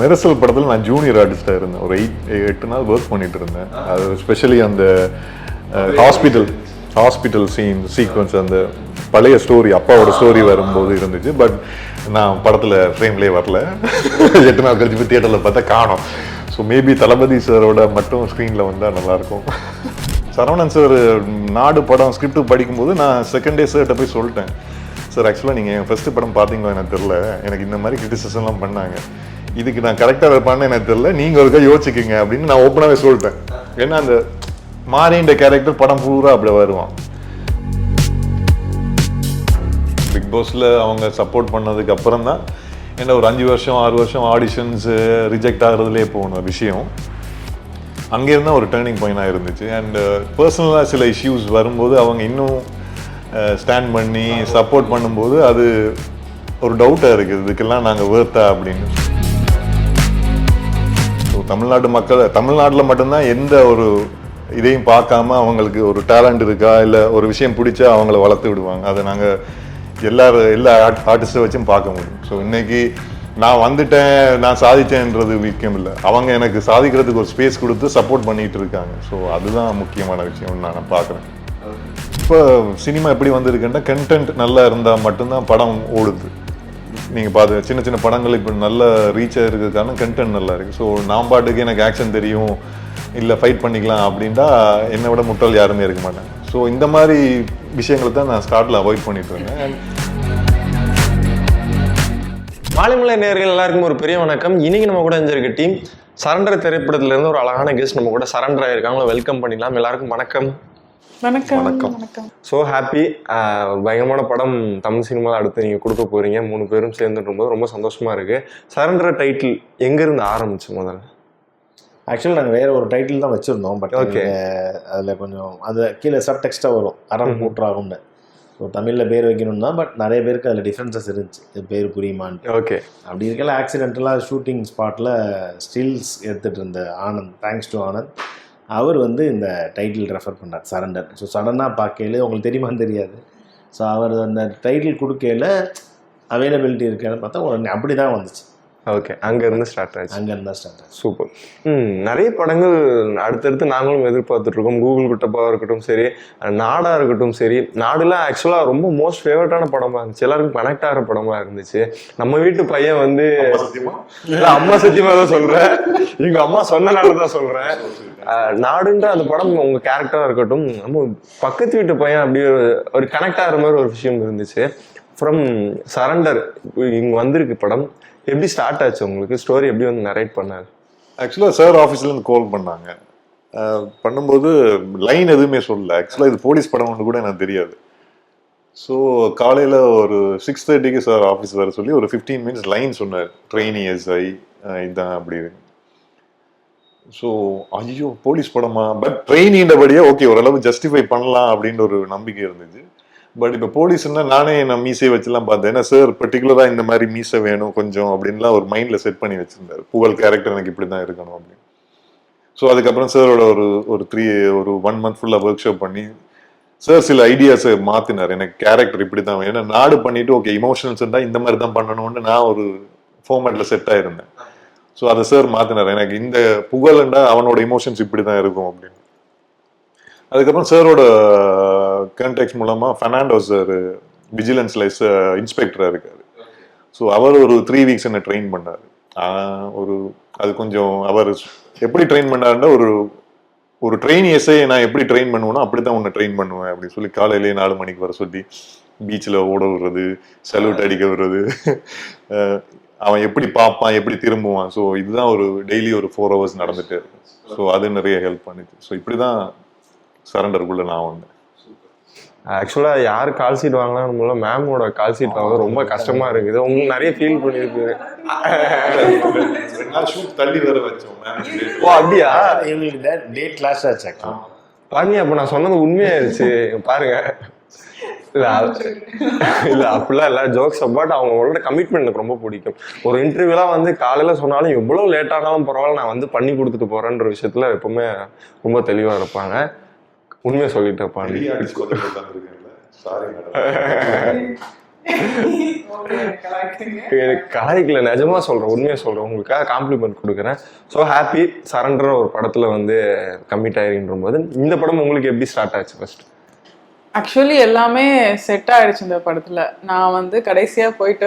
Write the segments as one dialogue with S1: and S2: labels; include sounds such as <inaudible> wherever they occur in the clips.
S1: மெரிசல் படத்தில் நான் ஜூனியர் ஆர்டிஸ்டாக இருந்தேன். ஒரு எயிட் எட்டு நாள் ஒர்க் பண்ணிட்டு இருந்தேன். அது ஸ்பெஷலி அந்த ஹாஸ்பிட்டல் ஹாஸ்பிட்டல் சீன் சீக்வன்ஸ் அந்த பழைய ஸ்டோரி அப்பாவோட ஸ்டோரி வரும்போது இருந்துச்சு. பட் நான் படத்தில் ஃப்ரேம்லேயே வரல. <laughs> எட்டு நாள் கழிச்சு போய் தியேட்டரில் பார்த்தா காணோம். ஸோ மேபி தளபதி சாரோட மட்டும் ஸ்க்ரீனில் வந்தால் நல்லாயிருக்கும். சரவணன் சார் நாடு படம் ஸ்கிரிப்ட் படிக்கும்போது நான் செகண்ட் டே சார்கிட்ட போய் சொல்லிட்டேன். சார் ஆக்சுவலாக நீங்கள் என் ஃபஸ்ட்டு படம் பார்த்தீங்களா எனக்கு தெரில எனக்கு இந்த மாதிரி கிரிட்டிசிசம்லாம் பண்ணாங்க. இதுக்கு நான் கரெக்டாக இருப்பான்னு எனக்கு தெரியல. நீங்கள் ஒருக்கா யோசிக்குங்க அப்படின்னு நான் ஓப்பனாகவே சொல்லிட்டேன். ஏன்னா அந்த மாறின்ற கேரக்டர் படம் பூரா அப்படி வருவான். பிக் பாஸில் அவங்க சப்போர்ட் பண்ணதுக்கு அப்புறம் தான் என்ன ஒரு அஞ்சு வருஷம் ஆறு வருஷம் ஆடிஷன்ஸு ரிஜெக்ட் ஆகிறதுலே போன விஷயம். அங்கேருந்து ஒரு டேர்னிங் பாயிண்டாக இருந்துச்சு. அண்டு பர்சனலாக சில இஷ்யூஸ் வரும்போது அவங்க இன்னும் ஸ்டாண்ட் பண்ணி சப்போர்ட் பண்ணும்போது அது ஒரு டவுட்டாக இருக்குது. இதுக்கெல்லாம் நாங்கள் வேர்த்தா அப்படின்னு. தமிழ்நாடு மக்கள் தமிழ்நாட்டில் மட்டும்தான் எந்த ஒரு இதையும் பார்க்காம அவங்களுக்கு ஒரு டேலண்ட் இருக்கா இல்லை ஒரு விஷயம் பிடிச்சா அவங்கள வளர்த்து விடுவாங்க. அதை நாங்கள் எல்லாரும் எல்லா ஆர்டிஸ்ட்டை வச்சும் பார்க்க முடியும். ஸோ இன்னைக்கு நான் வந்துட்டேன் நான் சாதிச்சேன்றது முக்கியம் இல்லை. அவங்க எனக்கு சாதிக்கிறதுக்கு ஒரு ஸ்பேஸ் கொடுத்து சப்போர்ட் பண்ணிட்டு இருக்காங்க. ஸோ அதுதான் முக்கியமான விஷயம் நான் பார்க்குறேன். இப்போ சினிமா எப்படி வந்திருக்குன்னா கண்டென்ட் நல்லா இருந்தால் மட்டும்தான் படம் ஓடுது. நீங்கள் பார்த்து சின்ன சின்ன படங்கள் இப்போ நல்ல ரீச் இருக்கிறதுக்கான கண்டென்ட் நல்லா இருக்குது ஸோ நான் பாட்டுக்கு எனக்கு ஆக்ஷன் தெரியும் இல்லை ஃபைட் பண்ணிக்கலாம் அப்படின்ட்டா என்னை விட முட்டால் யாருமே இருக்க மாட்டாங்க. ஸோ இந்த மாதிரி விஷயங்களை தான் நான் ஸ்டார்ட்டில் அவாய்ட் பண்ணிட்டு இருந்தேன்.
S2: மாலைமலை நேர்கள் எல்லாருக்கும் ஒரு பெரிய வணக்கம். இன்னைக்கு நம்ம கூட இருந்திருக்க டீம் சரண்டர் திரைப்படத்துலேருந்து ஒரு அழகான கெஸ்ட் நம்ம கூட சரண்டர் ஆயிருக்காங்க. வெல்கம் பண்ணிடலாம். எல்லாருக்கும் வணக்கம்.
S3: வணக்கம்
S1: வணக்கம்.
S3: வணக்கம்.
S2: ஸோ ஹாப்பி பயங்கரமான படம் தமிழ் சினிமாவில் அடுத்து நீங்கள் கொடுக்க போறீங்க. மூணு பேரும் சேர்ந்துட்டு போது ரொம்ப சந்தோஷமா இருக்கு. சரண்டர் டைட்டில் எங்கேருந்து ஆரம்பிச்சு முதல்ல?
S4: ஆக்சுவலி நாங்கள் வேற ஒரு டைட்டில் தான் வச்சுருந்தோம் பட்
S2: Okay.
S4: அதில் கொஞ்சம் அது கீழே சப்டெக்ஸ்ட்டாக வரும். அறம் கூற்றாகும்னு. ஸோ தமிழில் பேர் வைக்கணும் தான் பட் நிறைய பேருக்கு அதில் டிஃப்ரென்சஸ் இருந்துச்சு. பேர் புரியுமான்ட்டு.
S2: ஓகே
S4: அப்படி இருக்கல ஆக்சிடென்டலாக ஷூட்டிங் ஸ்பாட்டில் ஸ்டில்ஸ் எடுத்துகிட்டு இருந்த ஆனந்த் தேங்க்ஸ் டு ஆனந்த். அவர் வந்து இந்த டைட்டில் ரெஃபர் பண்ணார் சரண்டர் ஸோ சடனாக பார்க்கையில உங்களுக்கு தெரியுமான்னு தெரியாது. ஸோ அவர் அந்த டைட்டில் கொடுக்கையில அவைலபிலிட்டி இருக்கான்னு பார்த்தா உடனே அப்படி தான் வந்துச்சு.
S2: ஓகே. அங்கேருந்து ஸ்டார்ட் ஆச்சு.
S4: அங்கேருந்து தான் ஸ்டார்ட் ஆச்சு.
S2: சூப்பர். ம் நிறைய படங்கள் அடுத்தடுத்து நாங்களும் எதிர்பார்த்துட்டு இருக்கோம். கூகுள் குட்டப்பாக இருக்கட்டும் சரி. நாடா இருக்கட்டும் சரி. நாடுலாம் ஆக்சுவலாக ரொம்ப மோஸ்ட் ஃபேவரட்டான படமா இருந்துச்சு. எல்லாருக்கும் கனெக்ட் ஆகிற படமா இருந்துச்சு. நம்ம வீட்டு பையன் வந்து இல்ல அம்மா சத்தியமா தான் சொல்றேன். எங்க அம்மா சொன்னனால தான் சொல்றேன். அஹ், நாடுன்ற அந்த படம் உங்க கேரக்டரா இருக்கட்டும் நம்ம பக்கத்து வீட்டு பையன் அப்படியே ஒரு- ஒரு கனெக்ட் ஆகிற மாதிரி ஒரு விஷயம் இருந்துச்சு. ஃப்ரம் சரண்டர் இங்க வந்திருக்கு படம். எப்படி ஸ்டார்ட் ஆச்சு உங்களுக்கு? ஸ்டோரி எப்படி வந்து நரேட் பண்ணாரு?
S1: ஆக்சுவலாக சார் ஆஃபீஸ்லேருந்து கால் பண்ணாங்க. பண்ணும்போது லைன் எதுவுமே சொல்லல. ஆக்சுவலாக இது போலீஸ் படம்னு கூட எனக்கு தெரியாது. ஸோ காலையில் ஒரு சிக்ஸ் தேர்ட்டிக்கு சார் ஆஃபீஸ் வர சொல்லி ஒரு ஃபிஃப்டீன் மினிட்ஸ் லைன் சொன்னார். ட்ரெயின் எஸ்ஐ இதுதான் அப்படி ஸோ ஐயோ போலீஸ் படமா? பட் ட்ரெயினின்றபடியே ஓகே ஓரளவு ஜஸ்டிஃபை பண்ணலாம் அப்படின்ற ஒரு நம்பிக்கை இருந்துச்சு. பட் இப்போ போலீஸ்னா நானே நான் மீசை வச்சுலாம் பார்த்தேன். ஏன்னா சார் பர்டிகுலராக இந்த மாதிரி மீசை வேணும் கொஞ்சம் அப்படின்லாம் ஒரு மைண்டில் செட் பண்ணி வச்சிருந்தாரு. புகழ் கேரக்டர் எனக்கு இப்படி தான் இருக்கணும் அப்படின்னு. ஸோ அதுக்கப்புறம் சாரோட ஒரு ஒரு த்ரீ ஒரு ஒன் மந்த் ஃபுல்லாக ஒர்க் ஷாப் பண்ணி சார் சில ஐடியாஸை மாற்றினார் எனக்கு கேரக்டர் இப்படி தான் ஏன்னா நாடு பண்ணிட்டு ஓகே இமோஷனல்ஸ் இருந்தால் இந்த மாதிரி தான் பண்ணணும்னு நான் ஒரு ஃபார்மேட்டில் செட் ஆயிருந்தேன். ஸோ அதை சார் மாற்றினார் எனக்கு இந்த புகழ்ண்டா அவனோட இமோஷன்ஸ் இப்படி தான் இருக்கும் அப்படின்னு. அதுக்கப்புறம் சாரோட கான்டாக்ட்ஸ் மூலமா ஃபெர்னாண்டோ சார் விஜிலன்ஸ்ல இன்ஸ்பெக்டரா இருக்காரு. ஸோ அவர் ஒரு த்ரீ வீக்ஸ் என்ன ட்ரெயின் பண்ணார். ஒரு அது கொஞ்சம் அவர் எப்படி ட்ரெயின் பண்ணாருன்னா ஒரு ஒரு ட்ரெயின் எஸ்ஐ நான் எப்படி ட்ரெயின் பண்ணுவேனோ அப்படி தான் உன்னை ட்ரெயின் பண்ணுவேன் அப்படின்னு சொல்லி காலையிலேயே நாலு மணிக்கு வர சொல்லி பீச்சில் ஓட விடுறது சல்யூட் அடிக்க விடுறது அவன் எப்படி பார்ப்பான் எப்படி திரும்புவான். ஸோ இதுதான் ஒரு டெய்லி ஒரு ஃபோர் ஹவர்ஸ் நடந்துட்டு இருக்கு ஸோ அது நிறைய ஹெல்ப் பண்ணுச்சு. ஸோ இப்படி தான் சரண்டருக்குள்ள நான் வந்தேன்.
S2: ஆக்சுவலாக யார் கால் சீட் வாங்கலாம் மூலம் மேமோட கால் சீட் வாங்க ரொம்ப கஷ்டமா இருக்குது. உங்களுக்கு நிறைய ஃபீல் பண்ணியிருக்கு
S1: தள்ளி வேற வச்சோம்
S2: ஓ அப்படியா?
S4: எங்களுக்கு டேட் கிளாஸ் ஆச்சு actually.
S2: பாருங்க அப்ப நான் சொன்னது உண்மையாயிருச்சு. பாருங்க. இல்ல இல்ல அப்படிலாம் இல்ல. ஜோக்ஸ் பட் அவங்களோட கமிட்மெண்ட் எனக்கு ரொம்ப பிடிக்கும். ஒரு இன்டர்வியூலாம் வந்து காலையில சொன்னாலும் எவ்வளவு லேட் ஆனாலும் பரவாயில்ல நான் வந்து பண்ணி கொடுத்துட்டு போறேன்ற விஷயத்துல எப்பவுமே ரொம்ப தெளிவா இருப்பாங்க. உண்மையை சொல்லிட்டு இருப்பாங்க
S1: சாரி
S2: எனக்கு கலாய்க்கல நிஜமா சொல்றேன் உண்மையா சொல்றேன். உங்களுக்காக காம்ப்ளிமெண்ட் கொடுக்குறேன். ஸோ ஹாப்பி சரண்டர் ஒரு படத்துல வந்து கமிட் ஆயிருன்ற போது இந்த படம் உங்களுக்கு எப்படி ஸ்டார்ட் ஆச்சு ஃபர்ஸ்ட்
S3: ஆக்சுவலி எல்லாமே செட் ஆயிடுச்சு இந்த படத்துல. நான் வந்து கடைசியா போயிட்டு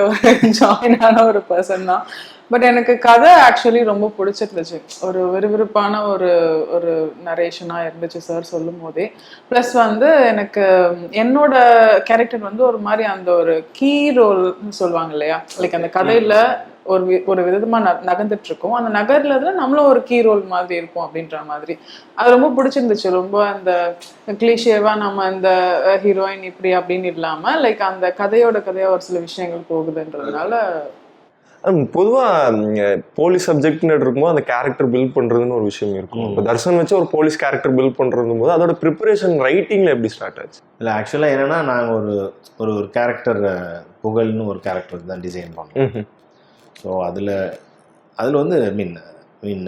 S3: ஜாயின் ஆன ஒரு பர்சன் தான். பட் எனக்கு கதை ஆக்சுவலி ரொம்ப பிடிச்சிருந்துச்சு. ஒரு விறுவிறுப்பான ஒரு ஒரு நரேஷனா இருந்துச்சு சார் சொல்லும் போதே. ப்ளஸ் வந்து எனக்கு என்னோட கேரக்டர் வந்து ஒரு மாதிரி அந்த ஒரு கீ ரோல் சொல்லுவாங்க இல்லையா? லைக் அந்த கதையில ஒரு வி- ஒரு விதமா ந நகர்ந்துட்டு இருக்கோம் அந்த நகர்ல நம்மளும் ஒரு கீ ரோல் மாதிரி இருப்போம் அப்படின்ற மாதிரி. அது ரொம்ப பிடிச்சிருந்துச்சு. ரொம்ப அந்த கிளீஷேவா நம்ம இந்த ஹீரோயின் இப்படி அப்படின்னு இல்லாம லைக் அந்த கதையோட கதையா ஒரு சில விஷயங்கள் போகுதுன்றதுனால
S2: பொதுவா போலீஸ் சப்ஜெக்ட்னு இருக்கும்போது அந்த கேரக்டர் பில்ட் பண்றதுன்னு ஒரு விஷயம் இருக்கும். இப்போ தர்ஷன் வச்சு ஒரு போலீஸ் கேரக்டர் பில்ட் பண்றது போது அதோட ப்ரிப்பரேஷன் ரைட்டிங்ல எப்படி ஸ்டார்ட் ஆச்சு?
S4: இல்லை ஆக்சுவலாக என்னன்னா நாங்கள் ஒரு ஒரு ஒரு கேரக்டர் புகழ்னு ஒரு கேரக்டர் தான் டிசைன் பண்ணோம். ஸோ அதில் அதில் வந்து மீன் மீன்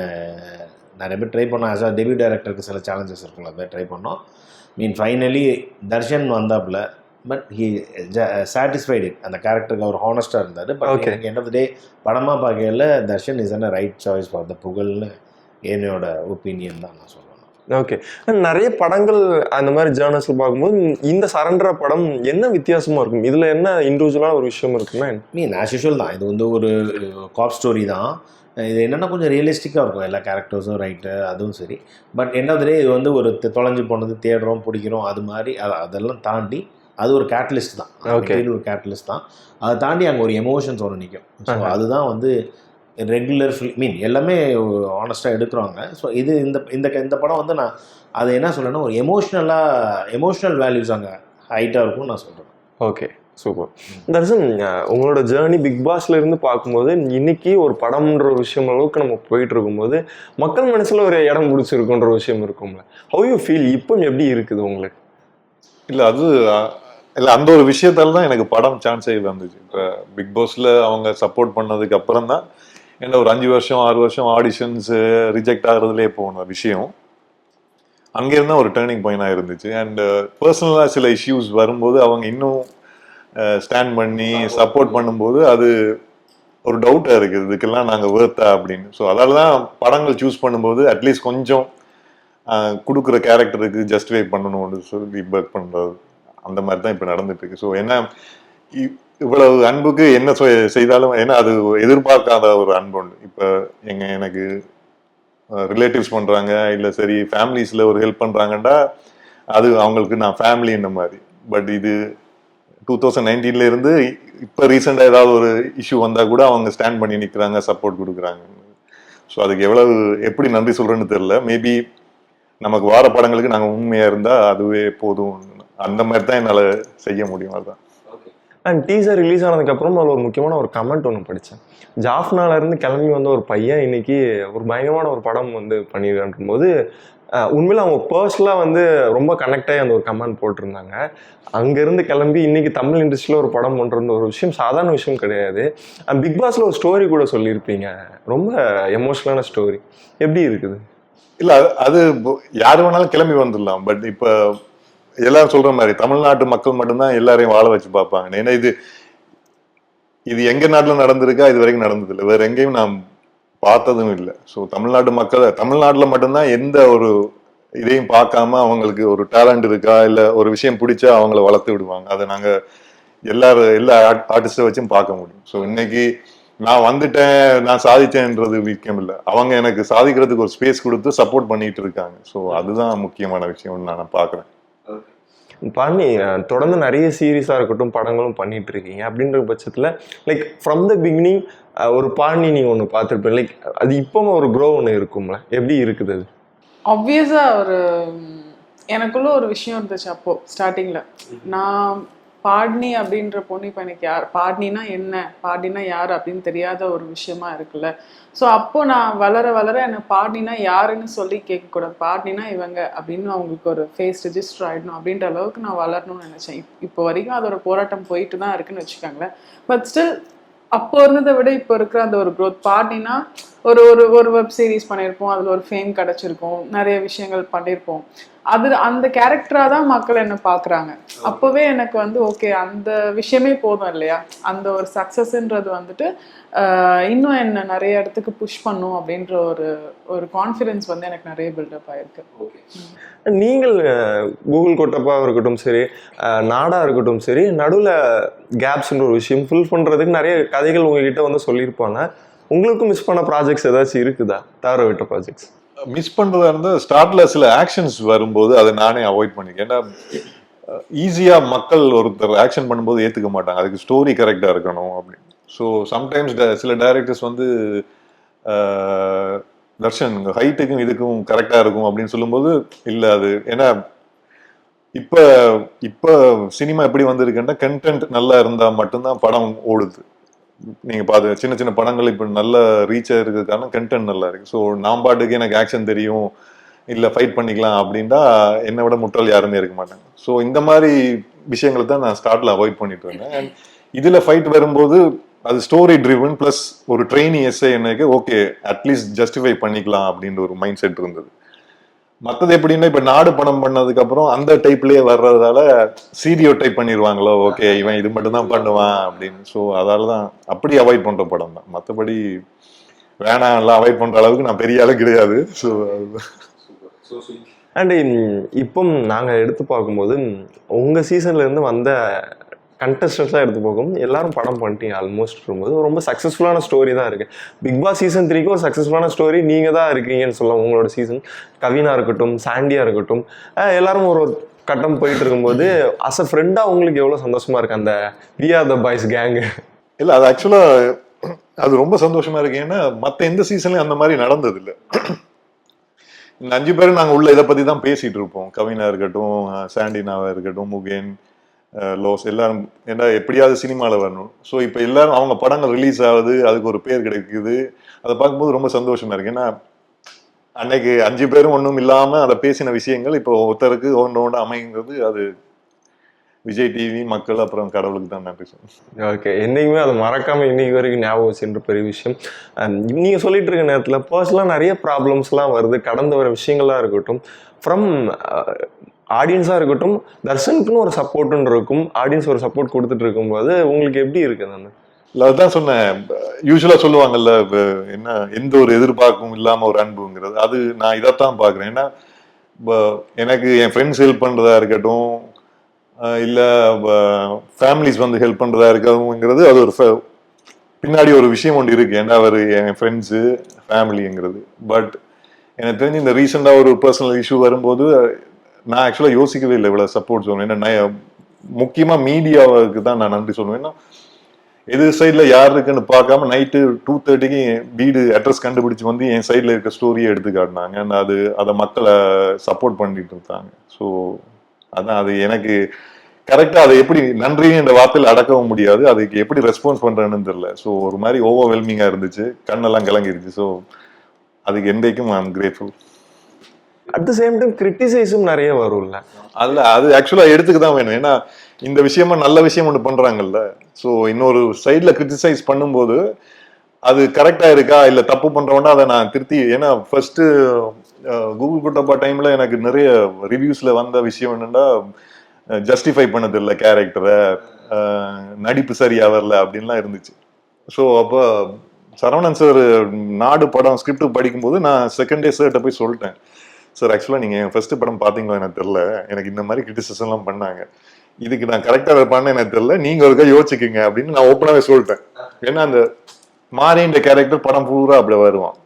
S4: நிறைய பேர் ட்ரை பண்ணோம். ஆஸ் அ டெபியூ டைரக்டருக்கு சில சேலஞ்சஸ் இருக்கும்ல அதை ட்ரை பண்ணோம். மீன் ஃபைனலி தர்ஷன் வந்தாப்புல பட் ஹி சாட்டிஸ்ஃபைடு அந்த கேரக்டருக்கு அவர் ஹானஸ்டாக இருந்தார். But
S2: Okay.
S4: End of day படமாக பார்க்கையில Darshan is a right choice for the புகழ்னு என்னோட ஒப்பீனியன் தான் நான் சொல்லுவேன்
S2: ஓகே நிறைய படங்கள் அந்த மாதிரி ஜேர்னல்ஸ்ல பார்க்கும்போது இந்த சரண்டர படம் என்ன வித்தியாசமா இருக்கும்? இதுல என்ன இண்டிவிஜுவலான ஒரு விஷயம் இருக்குன்னா?
S4: மீன் ஆஸ் யூஷுவல் தான். இது வந்து ஒரு காப் ஸ்டோரி தான். இது என்னென்னா கொஞ்சம் ரியலிஸ்டிக்காக இருக்கும். எல்லா கேரக்டர்ஸும் ரைட்டு அதுவும் சரி. பட் என்ன டே இது வந்து ஒரு தொலைஞ்சு போனது தேடுறோம் பிடிக்கிறோம் அது மாதிரி அதெல்லாம் தாண்டி அது ஒரு கேட்டலிஸ்ட் தான். Material ஒரு கேட்டலிஸ்ட் தான். அதை தாண்டி அங்கே ஒரு எமோஷன்ஸ் ஒன்று நிற்கும் ஸோ. அதுதான் வந்து ரெகுலர் ஃபில் மீன் எல்லாமே ஆனஸ்ட்டாக எடுக்கிறாங்க. ஸோ இது இந்த இந்த இந்த படம் வந்து நான் அது என்ன சொல்றேன்னா ஒரு எமோஷ்னலாக எமோஷ்னல் வேல்யூஸ் அங்கே ஹைட்டாக இருக்கும்னு நான் சொல்கிறேன்
S2: ஓகே சூப்பர் தர்ஷன் அஹ், உங்களோட ஜேர்னி பிக் பாஸ்ல இருந்து பார்க்கும்போது இன்னைக்கு ஒரு படம்ன்ற ஒரு விஷயம் அளவுக்கு நம்ம போயிட்டு இருக்கும்போது மக்கள் மனசுல ஒரு இடம் பிடிச்சிருக்குன்ற ஒரு விஷயம் இருக்கும்ல. ஹவ் யூ ஃபீல் இப்போ எப்படி இருக்குது உங்களுக்கு?
S1: இல்ல அது இல்ல அந்த ஒரு விஷயத்தால தான் எனக்கு படம் சான்ஸே வந்துச்சு. இப்போ பிக் பாஸ்ல அவங்க சப்போர்ட் பண்ணதுக்கு அப்புறம் தான் என்ன ஒரு அஞ்சு வருஷம் ஆறு வருஷம் ஆடிஷன்ஸ் ரிஜெக்ட் ஆகிறதுலே போன விஷயம். அங்கேருந்து ஒரு டேர்னிங் பாயிண்டாக இருந்துச்சு. அண்ட் பர்சனலாக சில இஷ்யூஸ் வரும்போது அவங்க இன்னும் ஸ்டாண்ட் பண்ணி சப்போர்ட் பண்ணும்போது அது ஒரு டவுட்டாக இருக்குது. இதுக்கெல்லாம் நாங்கள் வேர்த்தா அப்படின்னு. ஸோ அதால் தான் படங்கள் சூஸ் பண்ணும்போது அட்லீஸ்ட் கொஞ்சம் கொடுக்குற கேரக்டருக்கு ஜஸ்டிஃபை பண்ணணும்னு சொல்லி ஒர்க் பண்ணுறது அந்த மாதிரி தான் இப்போ நடந்துட்டு இருக்கு. ஸோ என்ன இ- இவ்வளவு அன்புக்கு என்ன செய்தாலும் ஏன்னா அது எதிர்பார்க்காத ஒரு அன்பு உண்டு. இப்போ எங்க எனக்கு ரிலேட்டிவ்ஸ் பண்றாங்க இல்லை சரி ஃபேமிலிஸ்ல ஒரு ஹெல்ப் பண்றாங்கண்டா அது அவங்களுக்கு நான் ஃபேமிலின்ற மாதிரி. பட் இது டூ தௌசண்ட் நைன்டீன்ல இருந்து இப்போ ரீசெண்டாக ஏதாவது ஒரு இஷ்யூ வந்தால் கூட அவங்க ஸ்டாண்ட் பண்ணி நிற்கிறாங்க சப்போர்ட் கொடுக்குறாங்க. ஸோ அதுக்கு எவ்வளவு எப்படி நன்றி சொல்கிறேன்னு தெரியல. மேபி நமக்கு வார படங்களுக்கு நாங்கள் உண்மையாக இருந்தால் அதுவே போதும். அந்த மாதிரி தான் என்னால் செய்ய முடியும் அதுதான்
S2: அண்ட் டீசர் ரிலீஸ் ஆனதுக்கப்புறம் அதில் ஒரு முக்கியமான ஒரு கமெண்ட் ஒன்று படித்தேன் ஜாஃப்னால இருந்து கிளம்பி வந்த ஒரு பையன் இன்னைக்கு ஒரு பயங்கரமான ஒரு படம் வந்து பண்ணியிருக்கான்ற போது உண்மையில் அவங்க பர்சனலாக வந்து ரொம்ப கனெக்ட் ஆகி அந்த ஒரு கமெண்ட் போட்டிருந்தாங்க. அங்கேருந்து கிளம்பி இன்னைக்கு தமிழ் இண்டஸ்ட்ரியில் ஒரு படம் பண்ணுறது ஒரு விஷயம் சாதாரண விஷயம் கிடையாது. பிக் பாஸில் ஒரு ஸ்டோரி கூட சொல்லியிருப்பீங்க. ரொம்ப எமோஷனலான ஸ்டோரி எப்படி இருக்குது?
S1: இல்லை அது- அது யார் வேணாலும் கிளம்பி வந்துடலாம். பட் இப்போ எல்லாரும் சொல்ற மாதிரி தமிழ்நாட்டு மக்கள் மட்டும்தான் எல்லாரையும் வாழ வச்சு பார்ப்பாங்க. ஏன்னா இது இது எங்க நாட்டுல நடந்திருக்கா இது வரைக்கும் நடந்ததில்லை. வேற எங்கேயும் நான் பார்த்ததும் இல்லை. ஸோ தமிழ்நாட்டு மக்கள் தமிழ்நாட்டில் மட்டும்தான் எந்த ஒரு இதையும் பார்க்காம அவங்களுக்கு ஒரு டேலண்ட் இருக்கா இல்லை ஒரு விஷயம் பிடிச்சா அவங்கள வளர்த்து விடுவாங்க. அதை நாங்கள் எல்லாரும் எல்லா ஆர்டிஸ்டை வச்சும் பார்க்க முடியும். ஸோ இன்னைக்கு நான் வந்துட்டேன் நான் சாதிச்சேன்றது முக்கியம் இல்லை. அவங்க எனக்கு சாதிக்கிறதுக்கு ஒரு ஸ்பேஸ் கொடுத்து சப்போர்ட் பண்ணிட்டு இருக்காங்க. ஸோ அதுதான் முக்கியமான விஷயம்னு நான் பார்க்குறேன்.
S2: பண்ணி தொடர்ந்து நிறைய சீரீஸாக இருக்கட்டும் படங்களும் பண்ணிட்டு இருக்கீங்க அப்படின்ற பட்சத்தில் லைக் ஃப்ரம் த பிகினிங் ஒரு பாணி நீங்கள் ஒன்று பார்த்துருப்பேன் லைக் அது இப்போவும் ஒரு க்ரோ ஒன்று இருக்கும்ல? எப்படி இருக்குது அது?
S3: ஆப்வியஸா ஒரு எனக்குள்ள ஒரு விஷயம் இருந்துச்சு அப்போ ஸ்டார்டிங்ல நான் பாட்னி அப்படின்ற பொண்ணு இப்போ எனக்கு யார் பாட்னினா என்ன பாட்னினா யார் அப்படின்னு தெரியாத ஒரு விஷயமா இருக்குல்ல. ஸோ அப்போ நான் வளர வளர எனக்கு பாட்னினா யாருன்னு சொல்லி கேட்கக்கூடாது. பாட்னினா இவங்க அப்படின்னு அவங்களுக்கு ஒரு ஃபேஸ் ரிஜிஸ்டர் ஆயிடணும் அப்படின்ற அளவுக்கு நான் வளரணும்னு நினைச்சேன். இப்போ வரைக்கும் அதோட போராட்டம் போயிட்டு தான் இருக்குன்னு வச்சுக்கோங்களேன். பட் ஸ்டில் அப்போ இருந்ததை விட இப்போ இருக்கிற அந்த ஒரு க்ரோத் பாட்டினா ஒரு ஒரு ஒரு வெப் சீரிஸ் பண்ணியிருப்போம். அதில் ஒரு ஃபேம் கிடச்சிருக்கும். நிறைய விஷயங்கள் பண்ணியிருப்போம். அது அந்த கேரக்டரா தான் மக்கள் என்ன பாக்குறாங்க அப்பவே எனக்கு வந்து ஓகே அந்த விஷயமே போதும் இல்லையா? அந்த ஒரு சக்சஸ்ன்றது வந்துட்டு இன்னும் என்ன நிறைய இடத்துக்கு புஷ் பண்ணும் அப்படின்ற ஒரு ஒரு கான்ஃபிடன்ஸ் வந்து எனக்கு நிறைய பில்டப் ஆயிருக்கு.
S2: நீங்கள் கூகுள் கொட்டப்பாக இருக்கட்டும் சரி அஹ், நாடா இருக்கட்டும் சரி நடுவில் கேப்ஸ்ன்ற ஒரு விஷயம் ஃபில் பண்ணுறதுக்கு நிறைய கதைகள் உங்ககிட்ட வந்து சொல்லியிருப்பாங்க. உங்களுக்கு மிஸ் பண்ண ப்ராஜெக்ட்ஸ் ஏதாச்சும் இருக்குதா? தவற விட்ட ப்ராஜெக்ட்ஸ்
S1: மிஸ் பண்ணுறதா இருந்தால் ஸ்டார்டில் சில ஆக்ஷன்ஸ் வரும்போது அதை நானே அவாய்ட் பண்ணிக்கேன் ஏன்னா ஈஸியாக மக்கள் ஒருத்தர் ஆக்ஷன் பண்ணும்போது ஏற்றுக்க மாட்டாங்க. அதுக்கு ஸ்டோரி கரெக்டாக இருக்கணும் அப்படின்னு. ஸோ சம்டைம்ஸ் சில டைரக்டர்ஸ் வந்து தர்ஷன் ஹைட்டுக்கும் இதுக்கும் கரெக்டாக இருக்கும் அப்படின்னு சொல்லும்போது இல்லை அது ஏன்னா இப்போ இப்போ சினிமா எப்படி வந்திருக்குன்னா கண்டென்ட் நல்லா இருந்தால் மட்டும்தான் படம் ஓடுது. நீங்க பாத்து சின்ன சின்ன படங்கள் இப்ப நல்ல ரீச் ஆயிருக்கிறதுக்கான கண்டென்ட் நல்லா இருக்கு. ஸோ நான் பாட்டுக்கு எனக்கு ஆக்ஷன் தெரியும். இல்ல ஃபைட் பண்ணிக்கலாம் அப்படின்னா என்னை விட முட்டால் யாருமே இருக்க மாட்டாங்க. ஸோ இந்த மாதிரி விஷயங்களை தான் நான் ஸ்டார்ட்ல அவாய்ட் பண்ணிட்டு இருந்தேன். And இதுல ஃபைட் வரும்போது அது ஸ்டோரி ட்ரிவன் ப்ளஸ் ஒரு ட்ரெயினி எஸ்ஐ எனக்கு ஓகே அட்லீஸ்ட் ஜஸ்டிஃபை பண்ணிக்கலாம் அப்படின்ற ஒரு மைண்ட் செட் இருந்தது. மற்றது எப்படின்னா இப்ப நாடு படம் பண்ணதுக்கு அப்புறம் அந்த டைப்லயே வர்றதால சீரியோ டைப் பண்ணிடுவாங்களோ ஓகே இவன் இது மட்டும் தான் பண்ணுவான் அப்படின்னு. ஸோ அதால தான் அப்படி அவாய்ட் பண்ற படம் தான். மற்றபடி வேணாம் எல்லாம் அவாய்ட் பண்ற அளவுக்கு நான் பெரிய ஆளு கிடையாது. ஸோ
S2: அண்ட் இப்போ நாங்கள் எடுத்து பார்க்கும்போது உங்கள் சீசன்லேருந்து வந்த கண்டஸ்டன்ஸாக எடுத்து போகும். எல்லாரும் படம் பண்ணிட்டீங்க ஆல்மோஸ்ட் இருக்கும்போது ரொம்ப சக்ஸஸ்ஃபுல்லான ஸ்டோரி தான் இருக்குது பிக் பாஸ் சீசன் த்ரீக்கும் ஒரு சக்ஸஸ்ஃபுல்லான ஸ்டோரி நீங்கள் தான் இருக்கீங்கன்னு சொல்லலாம் உங்களோட சீசன் கவினா இருக்கட்டும் சாண்டியாக இருக்கட்டும் எல்லாரும் ஒரு ஒரு கட்டம் போயிட்டு இருக்கும்போது அஸ் அ ஃப்ரெண்டாக உங்களுக்கு எவ்வளோ சந்தோஷமா இருக்குது அந்த we are the boys gang
S1: இல்லை அது ஆக்சுவலாக அது ரொம்ப சந்தோஷமா இருக்கு. ஏன்னா மற்ற எந்த சீசன்லயும் அந்த மாதிரி நடந்தது இல்லை இந்த அஞ்சு பேரும் நாங்கள் உள்ள இதை பற்றி தான் பேசிகிட்டு இருப்போம். கவினா இருக்கட்டும் சாண்டினாவா இருக்கட்டும் முகேன் லோஸ். எல்லாரும் ஏன்னா எப்படியாவது சினிமாவில் வரணும். ஸோ இப்போ எல்லாரும் அவங்க படங்கள் ரிலீஸ் ஆகுது அதுக்கு ஒரு பேர் கிடைக்குது. அதை பார்க்கும்போது ரொம்ப சந்தோஷமா இருக்கு. ஏன்னா அன்னைக்கு அஞ்சு பேரும் ஒன்றும் இல்லாமல் அதை பேசின விஷயங்கள் இப்போ ஒருத்தருக்கு ஒன்று ஒன்று அமைங்கிறது அது விஜய் டிவி மக்கள் அப்புறம் கடவுளுக்கு தான் நன்றி சொல்லணும்.
S2: ஓகே. என்னைக்குமே அதை மறக்காம இன்னைக்கு வரைக்கும் ஞாபகம் வச்சுன்ற பெரிய விஷயம். நீங்கள் சொல்லிட்டு இருக்க நேரத்தில் பர்சனலாக நிறைய ப்ராப்ளம்ஸ்லாம் வருது. கடந்து வர விஷயங்களாக இருக்கட்டும். ஃப்ரம் ஆடியன்ஸாக இருக்கட்டும் தர்ஷனுக்குன்னு ஒரு சப்போர்ட்டுன்னு இருக்கும். ஆடியன்ஸ் ஒரு சப்போர்ட் கொடுத்துட்டு இருக்கும்போது உங்களுக்கு எப்படி இருக்குது அந்த
S1: இல்லை அதுதான் சொன்னேன். யூஸ்வலாக சொல்லுவாங்கல்ல என்ன எந்த ஒரு எதிர்பார்ப்பும் இல்லாமல் ஒரு அன்புங்கிறது. அது நான் இதைத்தான் பார்க்குறேன். ஏன்னா எனக்கு என் ஃப்ரெண்ட்ஸ் ஹெல்ப் பண்ணுறதா இருக்கட்டும் இல்லை ஃபேமிலிஸ் வந்து ஹெல்ப் பண்ணுறதா இருக்கட்டும்ங்கிறது அது ஒரு பின்னாடி ஒரு விஷயம் ஒன்று இருக்கு. ஏன்னா அவர் என் ஃப்ரெண்ட்ஸு ஃபேமிலிங்கிறது பட் எனக்கு தெரிஞ்சு இந்த ரீசெண்டாக ஒரு பர்சனல் இஷ்யூ வரும்போது நான் ஆக்சுவலாக யோசிக்கவே இல்லை இவ்வளோ சப்போர்ட் சொல்லுவேன் ஏன்னா நான் முக்கியமாக மீடியாவுக்கு தான் நான் நன்றி சொல்லுவேன். ஏன்னா எதிர் சைடில் யார் இருக்குன்னு பார்க்காம நைட்டு டூ தேர்ட்டிக்கு வீடு அட்ரஸ் கண்டுபிடிச்சு வந்து என் சைடில் இருக்க ஸ்டோரியை எடுத்து காட்டினாங்க. அது அதை மக்களை சப்போர்ட் பண்ணிட்டு இருந்தாங்க ஸோ அதான் அது எனக்கு கரெக்டாக அதை எப்படி நன்றின்ற வார்த்தையில் அடக்கவும் முடியாது. அதுக்கு எப்படி ரெஸ்பான்ஸ் பண்ணுறேன்னு தெரில ஸோ ஒரு மாதிரி ஓவர்வெல்மிங்காக இருந்துச்சு. கண்ணெல்லாம் கிளங்கிருச்சு. ஸோ அதுக்கு என்றைக்கும் I grateful
S2: at the same time கிரிட்டிசைஸும் நிறைய வரும்ல.
S1: அதுல அது ஆக்சுவலா எடுத்துக்க தான் வேணும். ஏன்னா இந்த விஷயமா நல்ல விஷயம் ஒன்று பண்றாங்கல்ல. ஸோ இன்னொரு சைட்ல கிரிட்டிசைஸ் பண்ணும்போது அது கரெக்டா இருக்கா? இல்ல தப்பு பண்றவனா அதை நான் திருத்தி ஏன்னா ஃபர்ஸ்ட் கூகுள் குட்டப்பா டைம்ல எனக்கு நிறைய ரிவ்யூஸ்ல வந்த விஷயம் என்னன்னா ஜஸ்டிஃபை பண்ணதில்லை கேரக்டரை நடிப்பு சரியா வரல அப்படின்லாம் இருந்துச்சு. ஸோ அப்போ சரவணன் சார் நாடு படம் ஸ்கிரிப்ட் படிக்கும்போது நான் செகண்ட் டே சார்கிட்ட போய் சொல்லிட்டேன். சார் ஆக்சுவலாக நீங்கள் என் ஃபர்ஸ்ட் படம் பார்த்தீங்களா எனக்கு தெரில எனக்கு இந்த மாதிரி கிரிட்டிசிசம்லாம் பண்ணாங்க. இதுக்கு நான் கரெக்டாக பண்ண எனக்கு தெரில நீங்கள் ஒருக்கா யோசிச்சுக்குங்க அப்படின்னு நான் ஓப்பனாகவே சொல்லிட்டேன். ஏன்னா அந்த மாறின்ற கேரக்டர் படம் பூரா அப்படி வருவான்.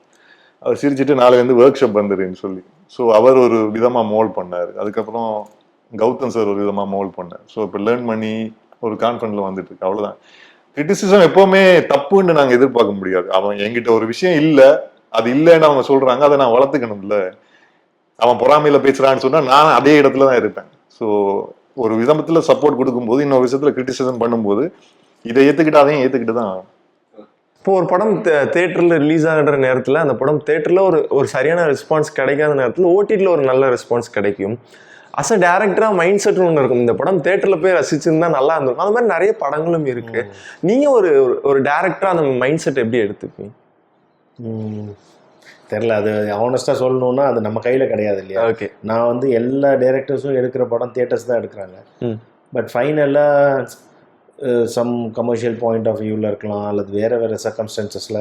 S1: அவர் சிரிச்சிட்டு நாளை வந்து ஒர்க் ஷாப் வந்துருன்னு சொல்லி. ஸோ அவர் ஒரு விதமாக மோல் பண்ணார். அதுக்கப்புறம் கௌதம் சார் ஒரு விதமாக மோல் பண்ணார். ஸோ இப்போ லேர்ன் பண்ணி ஒரு கான்ஃபிடன்ட்ல வந்துட்டு இருக்கு அவ்வளோதான் கிரிட்டிசிசம் எப்பவுமே தப்புன்னு நாங்கள் எதிர்பார்க்க முடியாது. அவன் என்கிட்ட ஒரு விஷயம் இல்லை. அது இல்லைன்னு அவங்க சொல்றாங்க. அதை நான் வளர்த்துக்கணும்ல. அவன் பொறாமையில பேசுறான்னு சொன்னா நான் அதே இடத்துல தான் இருப்பேன். ஸோ ஒரு விதத்துல சப்போர்ட் கொடுக்கும்போது இன்னொரு விஷயத்துல கிரிட்டிசிசம் பண்ணும்போது இதை ஏத்துக்கிட்டு அதையும் ஏத்துக்கிட்டு தான்.
S2: இப்போ ஒரு படம் தேட்டரில் ரிலீஸ் ஆகிற நேரத்தில் அந்த படம் தேட்டரில் ஒரு ஒரு சரியான ரெஸ்பான்ஸ் கிடைக்காத நேரத்தில் ஓடிடியில் ஒரு நல்ல ரெஸ்பான்ஸ் கிடைக்கும். அஸ் அ டேரக்டராக மைண்ட் செட்னு ஒன்று இருக்கும். இந்த படம் தேட்டரில் போய் ரசிச்சிருந்தா நல்லா இருந்திருக்கும். அது மாதிரி நிறைய படங்களும் இருக்கு. நீங்கள் ஒரு ஒரு- ஒரு டேரக்டராக அந்த மைண்ட் செட் எப்படி எடுத்துப்பீங்க?
S4: தெரில அது ஆனஸ்ட்டாக சொல்லணும்னா அது நம்ம கையில் கிடையாது இல்லையா?
S2: ஓகே
S4: நான் வந்து எல்லா டேரக்டர்ஸும் எடுக்கிற படம் தியேட்டர்ஸ் தான் எடுக்கிறாங்க. பட் ஃபைனலாக சம் கமர்ஷியல் பாயிண்ட் ஆஃப் வியூவில் இருக்கலாம் அல்லது வேறு வேறு சர்க்கம்ஸ்டன்சஸில்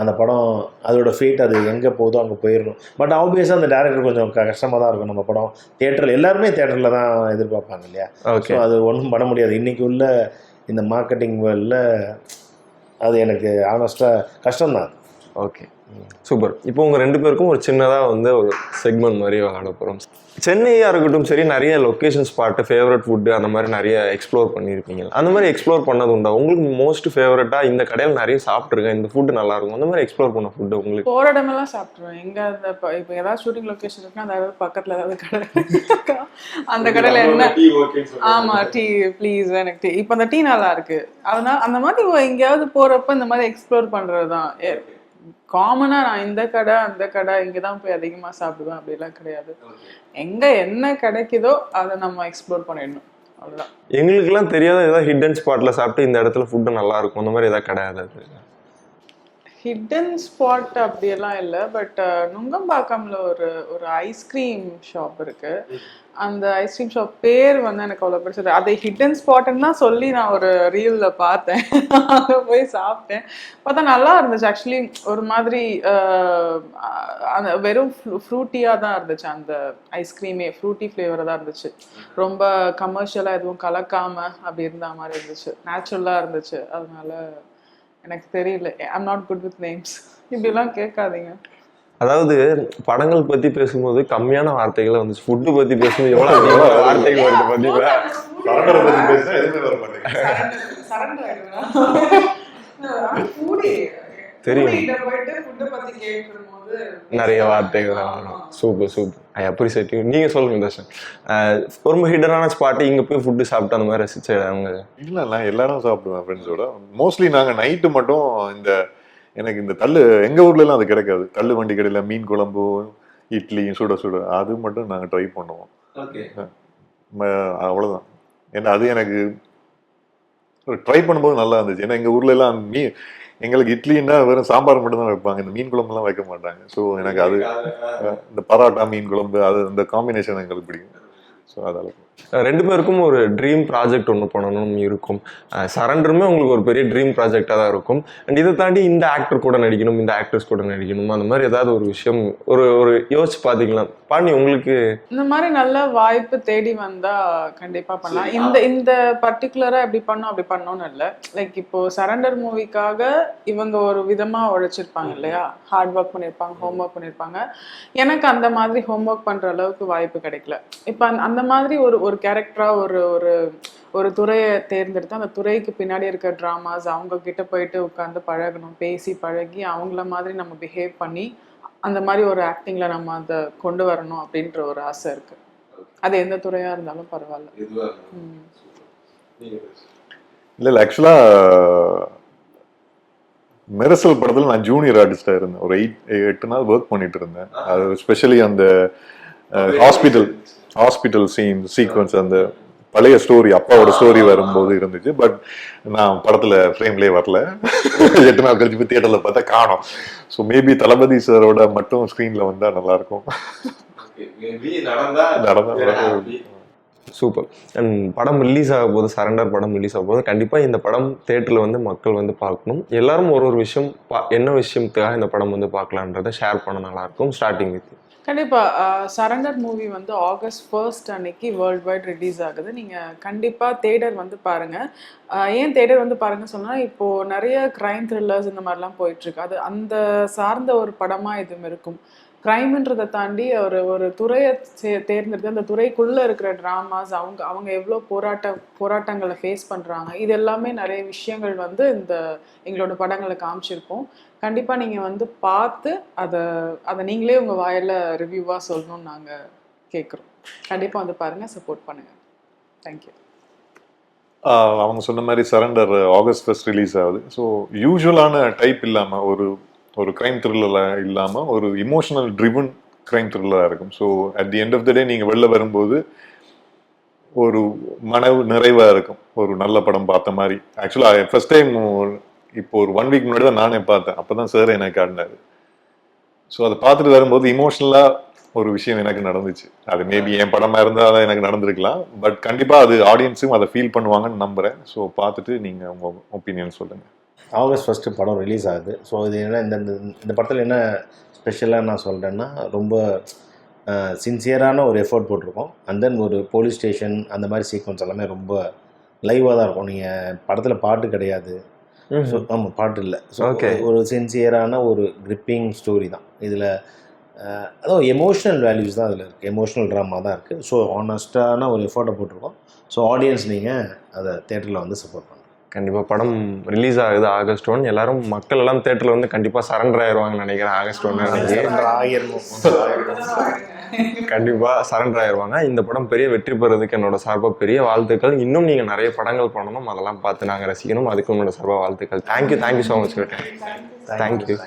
S4: அந்த படம் அதோட ஃபேட் அது எங்கே போதோ அங்கே போயிடணும் பட் ஆப்வியஸாக அந்த டேரக்டர் கொஞ்சம் கஷ்டமாக தான் இருக்கும் நம்ம படம். தேட்டரில் எல்லாருமே தேட்டரில் தான் எதிர்பார்ப்பாங்க இல்லையா?
S2: ஓகே
S4: அது ஒன்றும் பண்ண முடியாது. இன்றைக்கி உள்ள இந்த மார்க்கெட்டிங் வேர்ல்டில் அது எனக்கு ஆனஸ்ட்டாக கஷ்டம்தான்.
S2: Okay super. இப்போ உங்க ரெண்டு பேருக்கும் ஒரு சின்னதா வந்து ஒரு செக்மெண்ட் மாதிரி விளையாட போறோம். சென்னையா இருக்கட்டும் சரி நிறைய லொக்கேஷன் ஸ்பாட்டு ஃபேவரட் ஃபுட்டு அந்த மாதிரி நிறைய எக்ஸ்ப்ளோர் பண்ணியிருப்பீங்க. அந்த மாதிரி எக்ஸ்ப்ளோர் பண்ணது உண்டா? உங்களுக்கு மோஸ்ட் ஃபேவரட்டா இந்த கடையில் நிறைய சாப்பிட்ருக்கேன் இந்த ஃபுட்டு நல்லா இருக்கும். அந்த மாதிரி எக்ஸ்ப்ளோர் பண்ண ஃபுட்டு உங்களுக்கு?
S3: போற இடமெல்லாம் சாப்பிட்ருவேன் எங்க அந்த இப்ப ஏதாவது ஷூட்டிங் லொகேஷன் இருக்குன்னா அந்த பக்கத்துல ஏதாவது கடை? அந்த <laughs> கடையில என்ன? ஆமா டீ ப்ளீஸ் எனக்கு டீ இப்போ அந்த டீ நல்லா இருக்கு. அதனால அந்த மாதிரி எங்கேயாவது போறப்ப இந்த மாதிரி எக்ஸ்ப்ளோர் பண்றதுதான். காமனா நான் இந்த கடை அந்த கடை இங்க தான் போய் அதிகமா சாப்பிடுவேன் அப்படிலாம் கிடையாது. எங்க என்ன கிடைக்குதோ அதை நம்ம எக்ஸ்ப்ளோர் பண்ணிடணும். அவ்வளவுதான்.
S2: எங்களுக்குலாம் தெரியாத ஏதாவது ஹிடன் ஸ்பாட்ல சாப்பிட்டு இந்த இடத்துல ஃபுட்டு நல்லா இருக்கும். அந்த மாதிரி ஏதாவது கிடையாது.
S3: ஹிடன் ஸ்பாட் அப்படியெல்லாம் இல்லை பட் uh, நுங்கம்பாக்கம்ல ஒரு ஒரு ஐஸ்கிரீம் ஷாப் இருக்கு. அந்த ஐஸ்கிரீம் ஷாப் பேர் வந்து எனக்கு அவ்வளோ பிடிச்சது அதை ஹிடன் ஸ்பாட்னு தான் சொல்லி நான் ஒரு ரீலில் பார்த்தேன். <laughs> அதை போய் சாப்பிட்டேன். பார்த்தா நல்லா இருந்துச்சு. ஆக்சுவலி ஒரு மாதிரி uh, அந்த வெறும் ஃப்ரூட்டியாக தான் இருந்துச்சு. அந்த ஐஸ்கிரீமே ஃப்ரூட்டி ஃப்ளேவராக தான் இருந்துச்சு. ரொம்ப கமர்ஷியலாக எதுவும் கலக்காமல் அப்படி இருந்த மாதிரி இருந்துச்சு. நேச்சுரலாக இருந்துச்சு. அதனால எனக்கு தெரியல. I'm not good with names இப்படிலாம் கேட்காதீங்க.
S2: அதாவது படங்கள் பத்தி பேசும்போது கம்மியான வார்த்தைகளை வந்து ஃபுட்டு பத்தி பேசும்போது எவ்வளவு அதிகமான வார்த்தைகள் வருது பார்த்தீங்களா?
S1: சரண்டரை பத்தி பேசினா எதுவுமே வர மாட்டேங்குது. <laughs>
S2: தெரியும். நிறைய வார்த்தைகள் வரும் super super I appreciate you நீங்க சொல்லுங்க தர்ஷன். ரொம்ப ஹிடனான ஸ்பாட் இங்க போய் ஃபுட்டு சாப்பிட்டு அந்த மாதிரி ரசிச்ச அவங்க
S1: இல்ல நான் எல்லாரும் சாப்பிடுவேன் ஃப்ரெண்ட்ஸோட மோஸ்ட்லி நாங்க நைட்டு மட்டும் இந்த எனக்கு இந்த தள்ளு எங்க ஊர்ல எல்லாம் அது கிடைக்காது. தள்ளு வண்டி கடையில மீன் குழம்பு இட்லி சுட சுட. அது மட்டும் நாங்க ட்ரை பண்ணுவோம். அவ்வளவுதான். ஏன்னா அது எனக்கு ட்ரை பண்ணும்போது நல்லா இருந்துச்சு. ஏன்னா எங்க ஊர்ல எல்லாம் மீ எங்களுக்கு இட்லின்னா வெறும் சாம்பார் மட்டும் தான் வைப்பாங்க. இந்த மீன் குழம்புலாம் வைக்க மாட்டாங்க. ஸோ எனக்கு அது இந்த பரோட்டா மீன் குழம்பு அது அந்த காம்பினேஷன் எங்களுக்கு பிடிக்கும். ஸோ அதால.
S2: ரெண்டு பேருக்கும் ஒரு ட்ரீம் ப்ராஜெக்ட் ஒன்று பண்ணணும்னு இருக்கும். சரண்டருமே உங்களுக்கு ஒரு பெரிய ட்ரீம் ப்ராஜெக்டாக தான் இருக்கும். அண்ட் இதை தாண்டி இந்த ஆக்டர் கூட நடிக்கணும் இந்த ஆக்ட்ரஸ் கூட நடிக்கணும் அந்த மாதிரி ஏதாவது ஒரு விஷயம் ஒரு ஒரு யோசிச்சு பார்த்தீங்களா பாண்டி உங்களுக்கு
S3: இந்த மாதிரி நல்ல வாய்ப்பு தேடி வந்தா கண்டிப்பா பண்ணலாம். இந்த இந்த பர்டிகுலரா இப்படி பண்ணோம் அப்படி பண்ணோம்னு இல்லை. லைக் இப்போ சரண்டர் மூவிக்காக இவங்க ஒரு விதமா உழைச்சிருப்பாங்க இல்லையா? ஹார்ட் ஒர்க் பண்ணியிருப்பாங்க ஹோம் ஒர்க் பண்ணியிருப்பாங்க எனக்கு அந்த மாதிரி ஹோம் ஒர்க் பண்ற அளவுக்கு வாய்ப்பு கிடைக்கல. இப்போ அந்த- அந்த மாதிரி ஒரு ஒரு கேரக்டரா ஒரு ஒரு ஒரு துறையை தேர்ந்தெடுத்து அந்த துறைக்கு பின்னாடி இருக்க ட்ராமாஸ் அவங்க கிட்ட போயிட்டு உட்காந்து பழகணும் பேசி பழகி அவங்கள மாதிரி நம்ம பிஹேவ் பண்ணி அந்த மாதிரி ஒரு ஆக்டிங்ல நம்ம அதை கொண்டு வரணும் அப்படின்ற ஒரு ஆசை இருக்கு. அது எந்த துறையா இருந்தாலும் பரவாயில்ல.
S1: இல்ல இல்ல ஆக்சுவலா மெரசல் படத்துல நான் ஜூனியர் ஆர்டிஸ்டா இருந்தேன். ஒரு எயிட் எட்டு நாள் ஒர்க் பண்ணிட்டு இருந்தேன். அது ஸ்பெஷலி அந்த ஹாஸ்பிட்டல் ஹாஸ்பிட்டல் சீன் சீக்வன்ஸ் அந்த பழைய ஸ்டோரி அப்பாவோட ஸ்டோரி வரும்போது இருந்துச்சு. பட் நான் படத்துல ஃப்ரேம்லயே வரல. எட்டு நாள் கழிச்சு போய் தியேட்டர்ல பார்த்தா காணோம். ஸோ மேபி தளபதி சாரோட மட்டும் ஸ்க்ரீன்ல வந்தா நல்லா இருக்கும் நடந்தா
S2: சூப்பர் அண்ட் படம் ரிலீஸ் ஆக போது சரண்டர் படம் ரிலீஸ் ஆக போது கண்டிப்பாக இந்த படம் தேட்டரில் வந்து மக்கள் வந்து பார்க்கணும். எல்லாரும் ஒரு ஒரு விஷயம் பா என்ன விஷயத்துக்காக இந்த படம் வந்து பார்க்கலான்றதை ஷேர் பண்ண நல்லாயிருக்கும். ஸ்டார்டிங் வித்
S3: கண்டிப்பாக சரண்டர் மூவி வந்து ஆகஸ்ட் ஃபர்ஸ்ட் அன்னைக்கு வேர்ல்ட் வைட் ரிலீஸ் ஆகுது. நீங்கள் கண்டிப்பாக தேடர் வந்து பாருங்க. ஏன் தேடர் வந்து பாருங்க சொன்னால் இப்போது நிறைய கிரைம் த்ரில்லர்ஸ் இந்த மாதிரிலாம் போயிட்டுருக்கு. அது அந்த சார்ந்த ஒரு படமாக இதுவும் இருக்கும். க்ரைம்ன்றதை தாண்டி ஒரு ஒரு துறையை தேர்ந்தெடுத்து அந்த துறைக்குள்ளே இருக்கிற ட்ராமாஸ் அவங்க அவங்க எவ்வளோ போராட்ட போராட்டங்களை ஃபேஸ் பண்ணுறாங்க இது எல்லாமே நிறைய விஷயங்கள் வந்து இந்த எங்களோட படங்களை காமிச்சிருப்போம் கண்டிப்பாக நீங்கள் வந்து பார்த்து அதை அதை நீங்களே உங்கள் வாயில் ரிவ்யூவாக சொல்லணும்னு நாங்கள் கேட்குறோம் கண்டிப்பாக வந்து பாருங்கள் சப்போர்ட் பண்ணுங்கள் தேங்க்யூ
S1: அவங்க சொன்ன மாதிரி சரண்டர் ஆகஸ்ட் ஃபர்ஸ்ட் ரிலீஸ் ஆகுது. ஸோ யூஸ்வலான டைப் இல்லாமல் ஒரு ஒரு க்ரைம் த்ரில்லராக இல்லாமல் ஒரு இமோஷனல் ட்ரிவன் க்ரைம் த்ரில்லராக இருக்கும். So at the end of the day நீங்கள் வெளில வரும்போது ஒரு மனவு நிறைவாக இருக்கும். ஒரு நல்ல படம் பார்த்த மாதிரி. ஆக்சுவலாக ஃபர்ஸ்ட் டைம் இப்போ ஒரு ஒன் வீக் முன்னாடி தான் நானே பார்த்தேன். அப்போ தான் சார் எனக்கு காட்டினாரு. ஸோ அதை பார்த்துட்டு வரும்போது இமோஷனலாக ஒரு விஷயம் எனக்கு நடந்துச்சு. அது மேபி என் படமாக இருந்தால் எனக்கு நடந்திருக்கலாம். பட் கண்டிப்பாக அது ஆடியன்ஸும் அதை ஃபீல் பண்ணுவாங்கன்னு நம்புகிறேன் ஸோ பார்த்துட்டு நீங்கள் உங்கள் ஒப்பீனியன் சொல்லுங்கள்
S4: ஆகஸ்ட் ஃபஸ்ட்டு படம் ரிலீஸ் ஆகுது. ஸோ இது என்ன இந்த இந்த- படத்தில் என்ன ஸ்பெஷலாக நான் சொல்கிறேன்னா ரொம்ப சின்சியரான ஒரு எஃபோர்ட் போட்டிருக்கோம். அண்ட் தென் ஒரு போலீஸ் ஸ்டேஷன் அந்த மாதிரி சீக்வன்ஸ் எல்லாமே ரொம்ப லைவாக தான் இருக்கும். நீங்கள் படத்தில் பாட்டு கிடையாது. ஸோ ஆமாம் பாட்டு இல்லை. So
S2: Okay.
S4: ஒரு சின்சியரான ஒரு கிரிப்பிங் ஸ்டோரி தான். இதில் அதுவும் எமோஷ்னல் வேல்யூஸ் தான் அதில் இருக்குது எமோஷ்னல் ட்ராமா தான் இருக்குது ஸோ ஆனஸ்டான ஒரு எஃபோர்ட்டை போட்டிருக்கோம். ஸோ ஆடியன்ஸ் நீங்கள் அதை தேட்டரில் வந்து சப்போர்ட் பண்ணுங்க.
S2: கண்டிப்பா படம் ரிலீஸ் ஆகுது ஆகஸ்ட் ஒன் எல்லாரும் மக்கள் எல்லாம் தேட்டர்ல வந்து கண்டிப்பா சரண்டர் ஆயிருவாங்கன்னு நினைக்கிறேன் ஆகஸ்ட் ஒன் அன்னைக்கு.
S4: ஆயிரம்
S2: கண்டிப்பா சரண்டர் ஆயிருவாங்க. இந்த படம் பெரிய வெற்றி பெறதுக்கு என்னோட சார்பா பெரிய வாழ்த்துக்கள். இன்னும் நீங்க நிறைய படங்கள் பண்ணணும். அதெல்லாம் பார்த்து நாங்க ரசிக்கணும். அதுக்கு உங்களோட சார்பா வாழ்த்துக்கள். Thank you thank you so much
S4: thank you